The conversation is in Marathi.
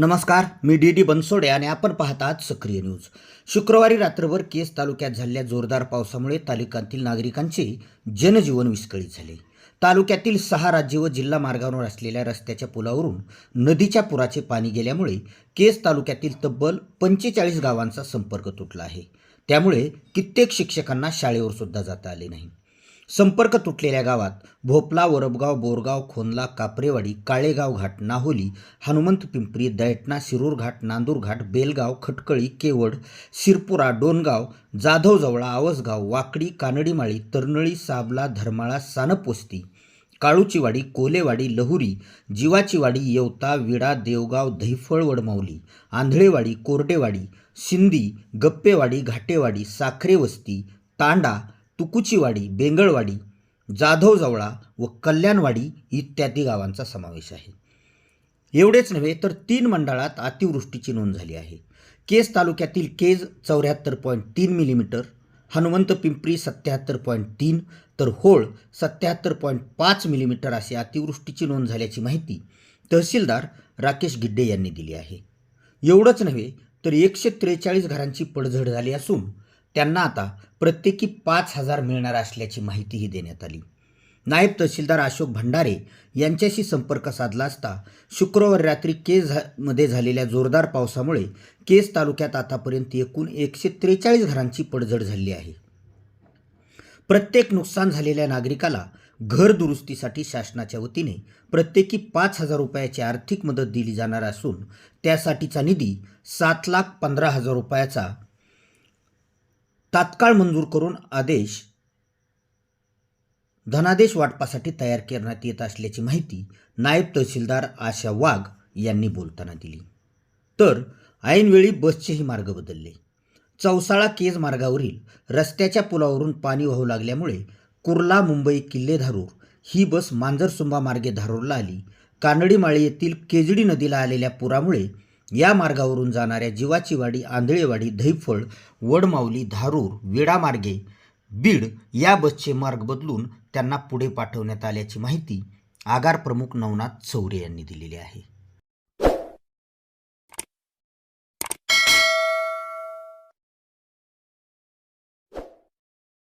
नमस्कार मी डी डी बनसोडे आणि आपण पाहतात सक्रिय न्यूज. शुक्रवारी रात्रभर केस तालुक्यात झालेल्या जोरदार पावसामुळे तालुक्यातील नागरिकांचे जनजीवन विस्कळीत झाले. तालुक्यातील सहा राज्य व जिल्हा मार्गावर असलेल्या रस्त्याच्या पुलावरून नदीच्या पुराचे पाणी गेल्यामुळे केस तालुक्यातील तब्बल पंचेचाळीस गावांचा संपर्क तुटला आहे. त्यामुळे कित्येक शिक्षकांना शाळेवर सुद्धा जाता आले नाही. संपर्क तुटलेल्या गावात भोपला वरबगाव बोरगाव खोनला कापरेवाडी काळेगाव घाट नाहोली हनुमंत पिंपरी दैटणा शिरूर घाट नांदूर घाट बेलगाव खटकळी केवड शिरपुरा डोनगाव जाधवजवळा आवसगाव वाकडी कानडीमाळी तरनळी साबला धरमाळा सानपोस्ती काळूचीवाडी कोलेवाडी लहुरी जीवाचीवाडी येवता विडा देवगाव दहिफळ वडमाऊली आंधळेवाडी कोरडेवाडी सिंदी गप्पेवाडी घाटेवाडी साखरेवस्ती तांडा तुकुचीवाडी बेंगळवाडी जाधवजवळा व कल्याणवाडी इत्यादी गावांचा समावेश आहे. एवढेच नव्हे तर तीन मंडळात अतिवृष्टीची नोंद झाली आहे. केज तालुक्यातील केज चौऱ्याहत्तर पॉईंट तीन मिलीमीटर हनुमंत पिंपरी सत्याहत्तर पॉईंट तीन तर होळ सत्याहत्तर पॉईंट पाच मिलीमीटर अशी अतिवृष्टीची नोंद झाल्याची माहिती तहसीलदार राकेश गिड्डे यांनी दिली आहे. एवढंच नव्हे तर एकशे त्रेचाळीस घरांची पडझड झाली असून त्यांना आता प्रत्येकी पाच हजार मिळणार असल्याची माहितीही देण्यात आली. नायब तहसीलदार अशोक भंडारे यांच्याशी संपर्क साधला असता शुक्रवार रात्री केस झा मध्ये झालेल्या जोरदार पावसामुळे केस तालुक्यात आतापर्यंत एकूण एकशे त्रेचाळीस घरांची पडझड झाली आहे. प्रत्येक नुकसान झालेल्या नागरिकाला घर दुरुस्तीसाठी शासनाच्या वतीने प्रत्येकी पाच हजार रुपयाची आर्थिक मदत दिली जाणार असून त्यासाठीचा निधी सात लाख पंधरा हजार रुपयाचा तात्काळ मंजूर करून आदेश धनादेश वाटपासाठी तयार करण्यात येत असल्याची माहिती नायब तहसीलदार आशा वाघ यांनी बोलताना दिली. तर ऐनवेळी बसचेही मार्ग बदलले. चौसाळा केज मार्गावरील रस्त्याच्या पुलावरून पाणी वाहू लागल्यामुळे कुर्ला मुंबई किल्ले धारूर ही बस मांजरसुंबा मार्गे धारूरला आली. कानडीमाळी येथील केजडी नदीला आलेल्या पुरामुळे या मार्गावरून जाणाऱ्या जीवाचीवाडी आंधळेवाडी धैफळ वडमाऊली धारूर विडामार्गे बीड या बसचे मार्ग बदलून त्यांना पुढे पाठवण्यात आल्याची माहिती आगार प्रमुख नवनाथ चौरे यांनी दिलेली आहे.